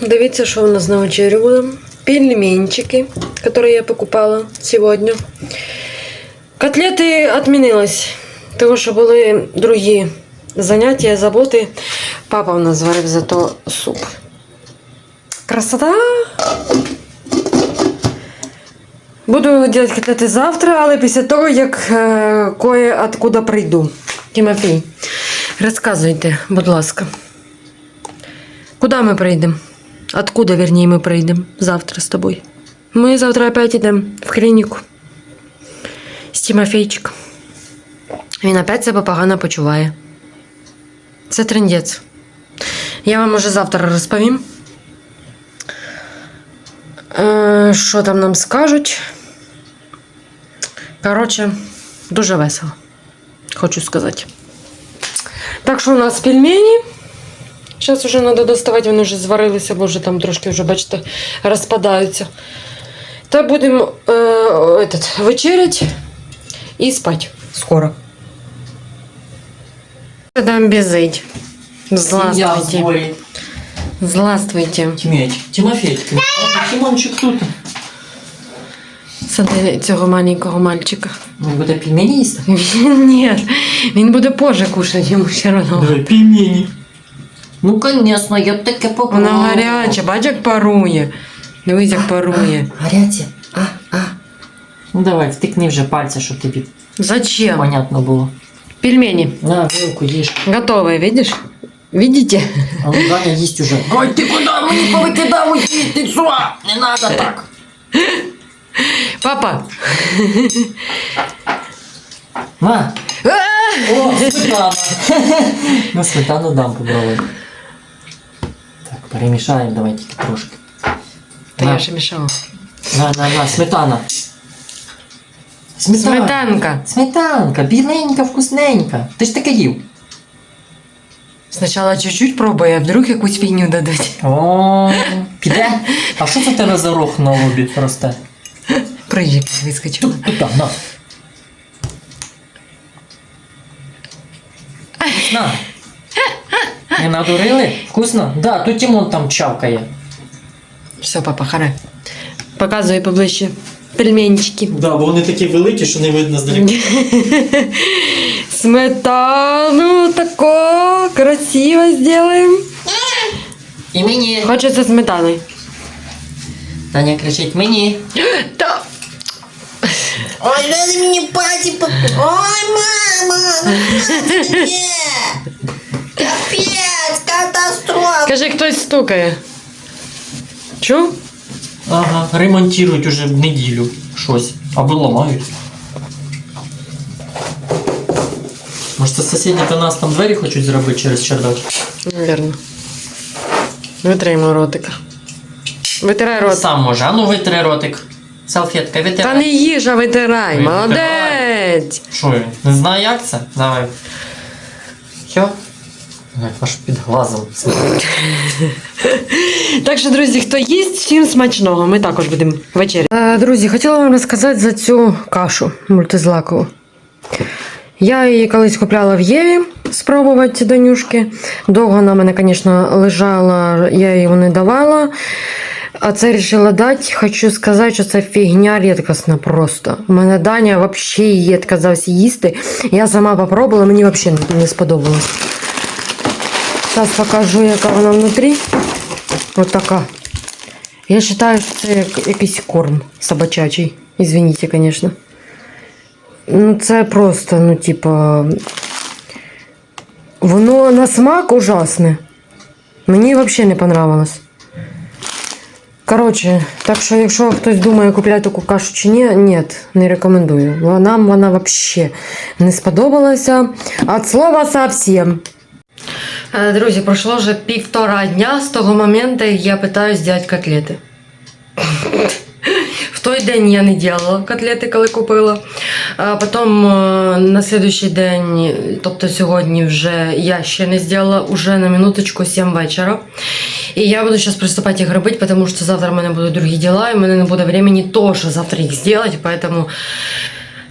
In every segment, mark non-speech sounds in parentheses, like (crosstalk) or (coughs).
Дивіться, що у нас на вечерю буде. Пельменчики, которые я покупала сегодня. Котлети відмінились, тому що були другі заняття, заботи. Папа у нас зварив зато суп. Красота! Буду делать котлети завтра, але після того, як е, кое откуда прийду. Тимофій, розказуйте, будь ласка. Куда ми прийдемо? Откуда, вернее, ми прийдемо завтра з тобою? Ми завтра опять йдемо в клініку з Тимофейчиком. Він опять себе погано почуває. Це трендець. Я вам уже завтра розповім. Е, Що там нам скажуть? Коротше, дуже весело. Хочу сказати. Так що у нас пельмені. Зараз вже треба доставати, вони вже зварилися, бо вже там трошки вже, бачите, розпадаються. Та будемо е, этот, вечерять і спати скоро. Там безить. Здравствуйте. Здравствуйте. Тимеч, Тимофеечка, а Тимончик тут. Сади цього маленького мальчика. Він буде пельмені їсти? Ні, він буде позже кушати, йому все одно. пельмені. Ну, конечно, я б таке попробував. Вона гаряча, бач, як парує. Дивись, як парує. Гаряче? А, а. Ну давай, втикни вже пальця, щоб тобі Зачем? понятно було. Пельмени. На, вилку їж. Готовые, видишь? Видите? А ну Даня їсть уже. Ой, ти куди мені повикидав уйти? Ти що? Не надо так. Папа. На. О, сметана. (laughs) На сметану дам попробуй. Перемішаємо, давай тільки трошки. Та На. я ще мішала. На, на, на, сметана. Сметана. Сметанка. Сметанка, біленька, вкусненька. Ти ж таке їв. Спочатку чуть-чуть пробуй, а вдруг якусь фігню дадуть. О, піде. А що це в тебе за рог на лобі росте? Прыжик вискочила. Тут там, на. На. Не надурили? Вкусно? Да, тут Тимон там чавкає. Все, папа, харе. Показуй поближче. Пельменчики. Да, бо вони такі великі, що не видно здалеку. (laughs) Сметану тако красиво сделаем. І мені. Хочеться сметаною. Таня кричить мені. (gasps) Та. Ой, надо мне пати поп... Ой, мама! (laughs) Нет! Капец, Каже, хтось стукає. Чув? Ага, ремонтують уже в неділю щось. Або ламають. Може це сусіди до нас там двері хочуть зробити через чердак? Наверно. Витримай ротика. Витирай рот. Сам може. А ну витри ротик. Салфетка, Та не їж, а витирай. Витирай. Молодець. Що він? Не знаю як це? Давай. Що? Аж під глазом. (laughs) Так що, друзі, хто їсть, всім смачного. Ми також будемо вечеряти. Е, Друзі, хотіла вам розказати за цю кашу мультизлакову. Я її колись купляла в Єві спробувати до нюшки. Довго вона мене, звісно, лежала, я її не давала. А це вирішила дати. Хочу сказати, що це фігня рідкісна просто. У мене Даня взагалі її відказався їсти. Я сама попробувала, мені взагалі не сподобалось. Зараз покажу, яка вона внутрі. Ось така. Я вважаю, що це як якийсь корм собачачий. Извините, звісно. Ну, це просто, ну, типа. Воно на смак ужасне. Мені взагалі не понравилось. Коротше, так що, якщо хтось думає купляти таку кашу чи ні, ні, не рекомендую. Вона- Нам вона взагалі не сподобалася. От слова совсем. Е, Друзі, пройшло вже півтора дня з того моменту, як я питаюсь зробити котлети. В той день я не делала котлети, коли купила. А потім е, на слідуючий день, тобто сьогодні, вже я ще не зробила, уже на минуточку 7 вечора. І я буду зараз приступати їх робити, тому що завтра в мене будуть другі діла, і в мене не буде времени теж завтра їх зробити, поэтому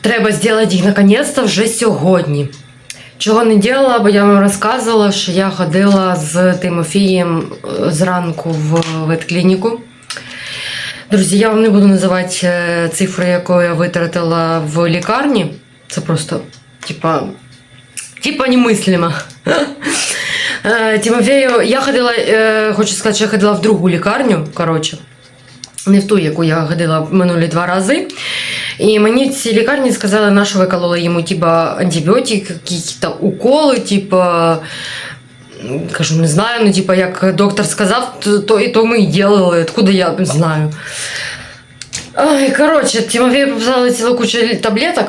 треба зробити їх наконец-то вже сьогодні. Чого не робила, бо я вам розказувала, що я ходила з Тимофієм е, зранку в ветклініку. Друзі, я вам не буду називати е, цифри, яку я витратила в лікарні. Це просто, типа, типа немислимо. Е, Тимофею, я ходила, хочу сказати, що я ходила в другу лікарню, коротше. Не в ту, яку я ходила минулі два рази. І мені в цій лікарні сказали, на що ви кололи йому типа антибіотик, якісь уколи, типа. Кажу, не знаю, ну типа, як доктор сказав, то, то і то ми і делали, откуда я знаю. Ой, коротше, Тимофею пописали цілу кучу таблеток.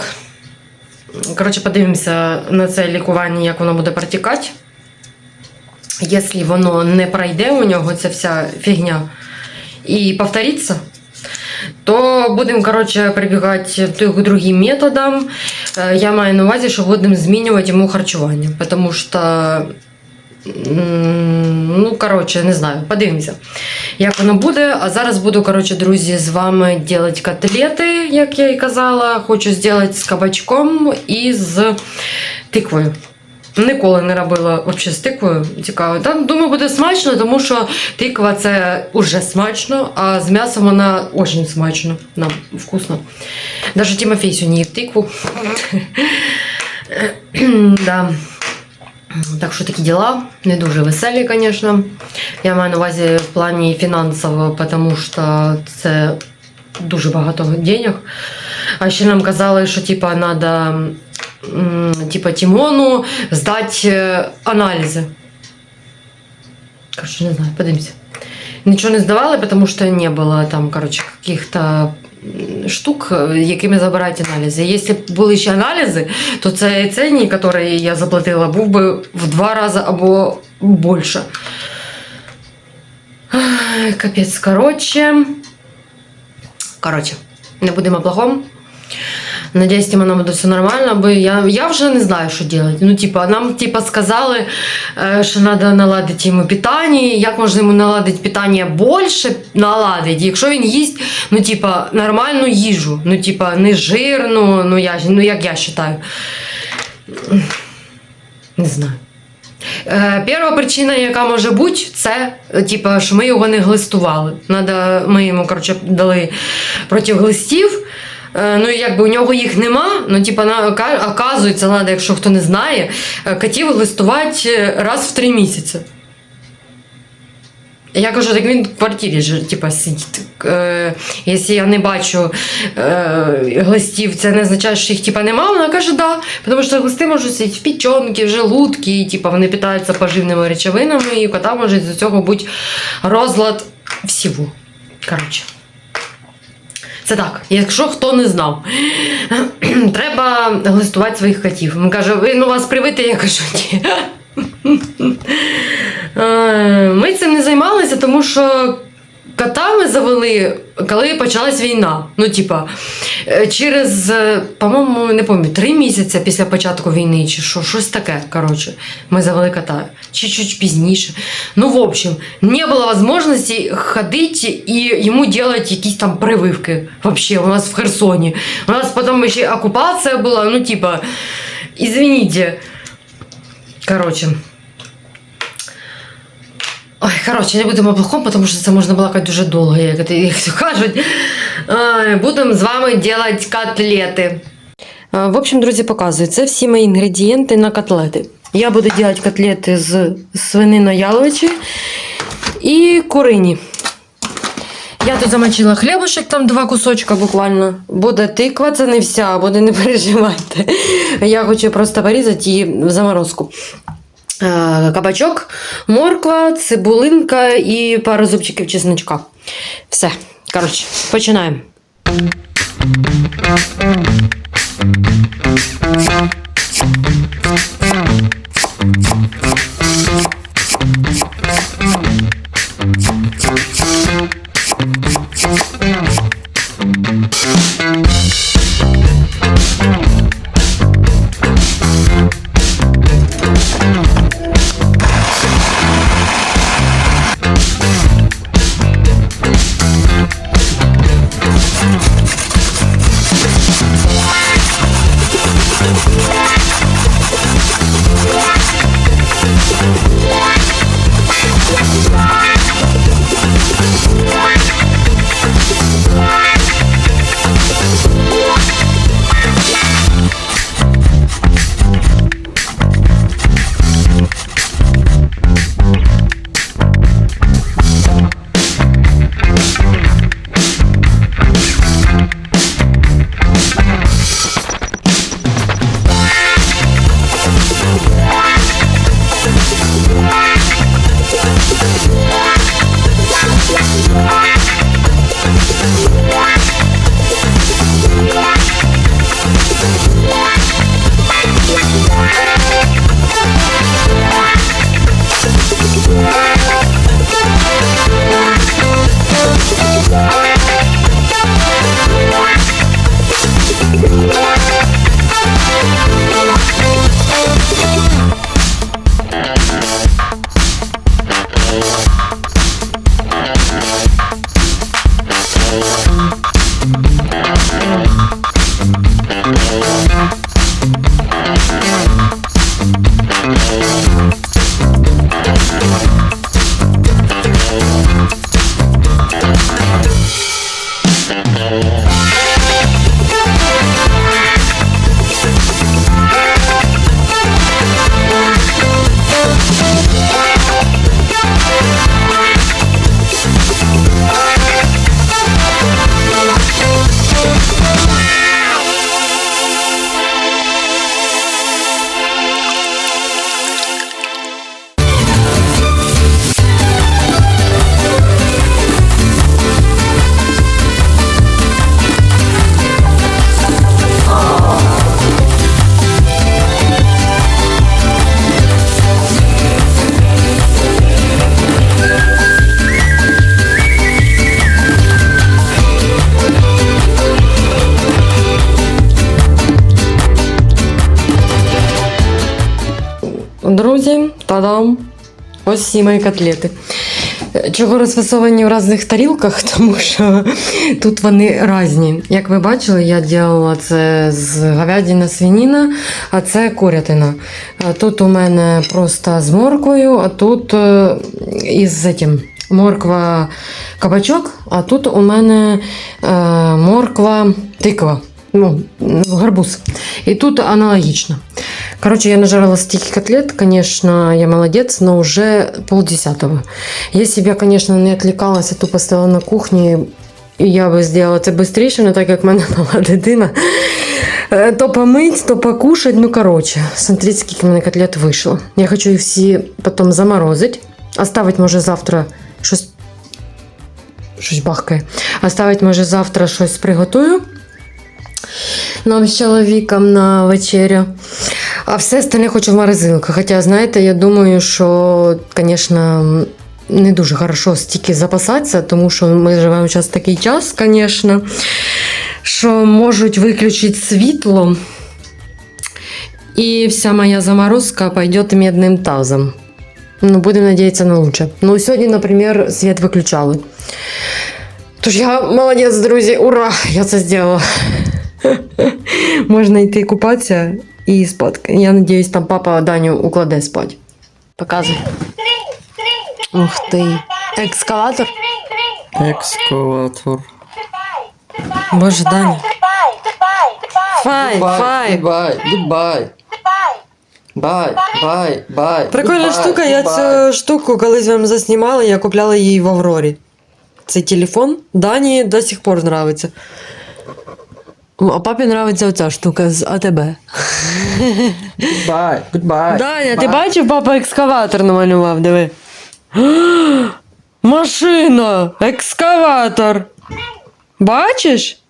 Коротше, подивимося на це лікування, як воно буде протікати. Якщо воно не пройде у нього, ця вся фігня, і повториться, то будемо коротше, прибігати к другим методам. Е, Я маю на увазі, що будемо змінювати йому харчування. Тому що, ну, коротше, не знаю, подивимося, як воно буде. А зараз буду, коротше, друзі, з вами робити котлети, як я і казала. Хочу зробити з кабачком і з тиквою. Ніколи не робила взагалі з тиквою. Цікаво. Там, думаю, буде смачно, тому що тиква це уже смачно, а з м'ясом вона дуже смачно. Нам вкусно. Навіть Тимофій сьогодні їв тикву. (coughs) да. Так що такі діла. Не дуже веселі, звісно. Я маю на увазі в плані фінансово, тому що це дуже багато денег. А ще нам казали, що типа треба типа Тимону здати е, аналізи. Короче, не знаю, подивимося. Нічого не здавали, тому що не було там, короче, каких-то штук, е, якими забирають аналізи. Якщо б були ще аналізи, то цей ценник, який я заплатила, був би в два рази або більше. Капець, коротше. Коротше, не будемо плохом. Надіюсь, Тимоном буде все нормально, бо я, я вже не знаю, що робити. Ну, типа, нам типа, сказали, е, що треба наладити йому питання. Як можна йому наладити питання більше наладити, якщо він їсть ну, типа, нормальну їжу, ну, типа, не жирну, ну, я, ну як я вважаю. Не знаю. Е, Перша причина, яка може бути, це типа, що ми його не глистували. Надо, ми йому коротше, дали проти глистів. Е, Ну, якби у нього їх нема, ну, типа, на, оказується, надо, якщо хто не знає, е, котів глистувати е, раз в три місяці. Я кажу, так він в квартирі ж, типа, сидить. Е, якщо я не бачу е, глистів, це не означає, що їх типа, нема. Вона каже, да. Тому що глисти можуть сидіти в печінки, в желудки, типа, вони питаються поживними речовинами, і кота може з цього бути розлад всього. Коротше. Це так, якщо хто не знав, (clears throat) треба листувати своїх котів. Він каже, він у вас привитий, я кажу, ні. Е, Ми цим не займалися, тому що котами завели, коли почалась війна. Ну, типа, е, через, е, по-моєму, не пам'ятаю, три місяці після початку війни, чи що, щось таке. Коротше, ми завели кота. Чи чуть пізніше. Ну, в общем, не було можливості ходити і йому робити якісь там прививки. Вообще, у нас в Херсоні. У нас потім ще окупація була, ну, типа, извините. Коротше. Ой, коротше, не будемо плохом, тому що це можна балакати дуже довго, як, як кажуть. Будемо з вами робити котлети. В общем, друзі, показую. Це всі мої інгредієнти на котлети. Я буду робити котлети з свининою яловичі і курині. Я тут замочила хлібушек, там два кусочка буквально. Буде тиква, це не вся, буде не переживайте. Я хочу просто порізати її в заморозку. Е, кабачок, морква, цибулинка і пару зубчиків чесночка. Все. Коротше, починаємо. Друзі, та-дам! Ось всі мої котлети. Чого розфасовані в різних тарілках, (laughs) тому що тут вони різні. Як ви бачили, я робила це з говядина свініна, а це курятина. Тут у мене просто з морквою, а тут е, із цим, морква кабачок, а тут у мене е, морква тиква. Ну, гарбуз. І тут аналогічно. Короче, я нажарила стільки котлет, конечно, я молодец, но уже полдесятого. Если б я, конечно, не отвлекалась, а тупо стояла на кухні, і я би зробила це швидше, але так в мене мала дитина, е, то помить, то покушать, ну короче, смотрите, скільки в мене котлет вийшло. Я хочу їх всі потім заморозити, оставить, може, завтра щось, щось бахкає, оставить, може, завтра щось приготую нам з чоловіком на вечерю. А все остальне хочу в морозилку. Хоча, знаєте, я думаю, що, звісно, не дуже хорошо стільки запасатися, тому що ми живемо зараз такий час, звісно, що можуть виключити світло. І вся моя заморозка пойде медним тазом. Ну, будемо надіятися на лучше. Ну, сьогодні, наприклад, світ виключали. Тож я молодець, друзі, ура! Я це зробила. (laughs) Можна йти купатися і спати. Я надіюсь, там папа Даню укладе спати. Показуй. Ух ти. Екскалатор? Екскаватор. Боже, Даня. Фай, фай. Бай, гудбай. Бай, бай, бай. Прикольна goodbye, штука, я цю штуку колись вам заснімала, я купляла її в Аврорі. Цей телефон Дані до сих пор нравиться. А папі нравиться оця штука з АТБ. Goodbye, goodbye. Даня, ти Bye. бачив, папа екскаватор намалював, диви. (gasps) Машина! Екскаватор! Бачиш?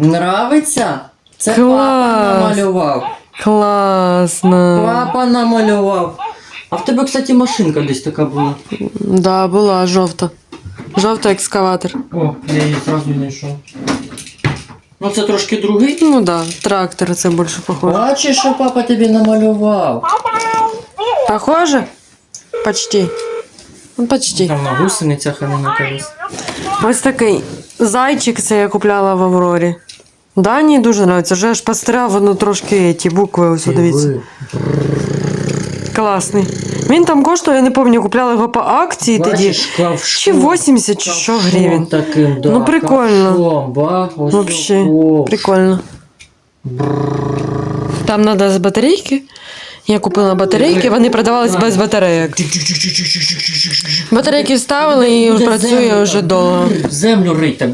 Нравиться? Це Клас. папа намалював. Класно. Папа намалював. А в тебе, кстати, машинка десь така була. Да, була жовта. Жовта екскаватор. О, я її зразу знайшов. Ну це трошки другий. Ну да, трактор це більше похоже. Бачиш, що папа тобі намалював. Похоже? Почти. Ну, почти. Там на гусеницях, а не на колес. Ось такий зайчик, це я купляла в Аврорі. Дані дуже подобається. Вже аж постряв воно трошки ті букви, ось дивіться. Класний. Він там коштує, я не пам'ятаю, купляла його по акції тоді. Бачиш, ковшом. Чи 80, чи що гривень. таким, да. Ну, прикольно. ковшом, ба, ось Вообще, ковш. прикольно. Там треба з батарейки. Я купила батарейки, вони продавались без батарейок. Батарейки вставили і працює вже довго. Землю рить так.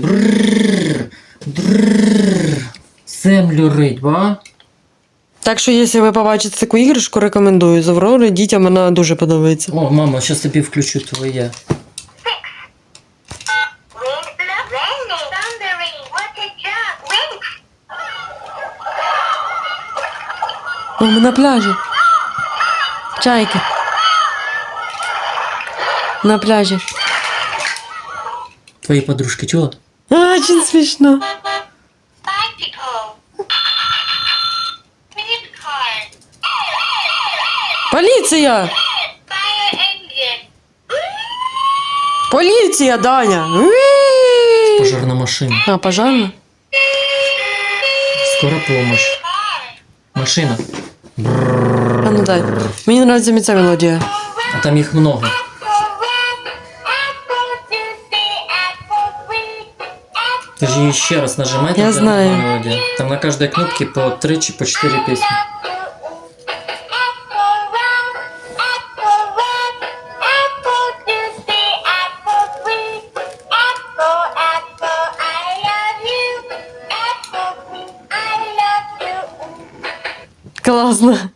Землю рить, ба? Так що, якщо ви побачите таку іграшку, рекомендую. З Аврори дітям вона дуже подобається. О, мама, зараз тобі включу твоє. О, ми на пляжі. Чайки. На пляжі. Твої подружки чула? А, очень смішно. Поліція! Поліція, Даня! Пожарна машина. А, пожарна? Скора помощь. Машина. А ну дай. Мені подобається ця мелодія. А там їх много. Apple juicy, apple sweet, apple Ти ж її ще раз нажимай, там Я буде знаю. Там на кожній кнопці по 3 чи по 4 пісні. Apple,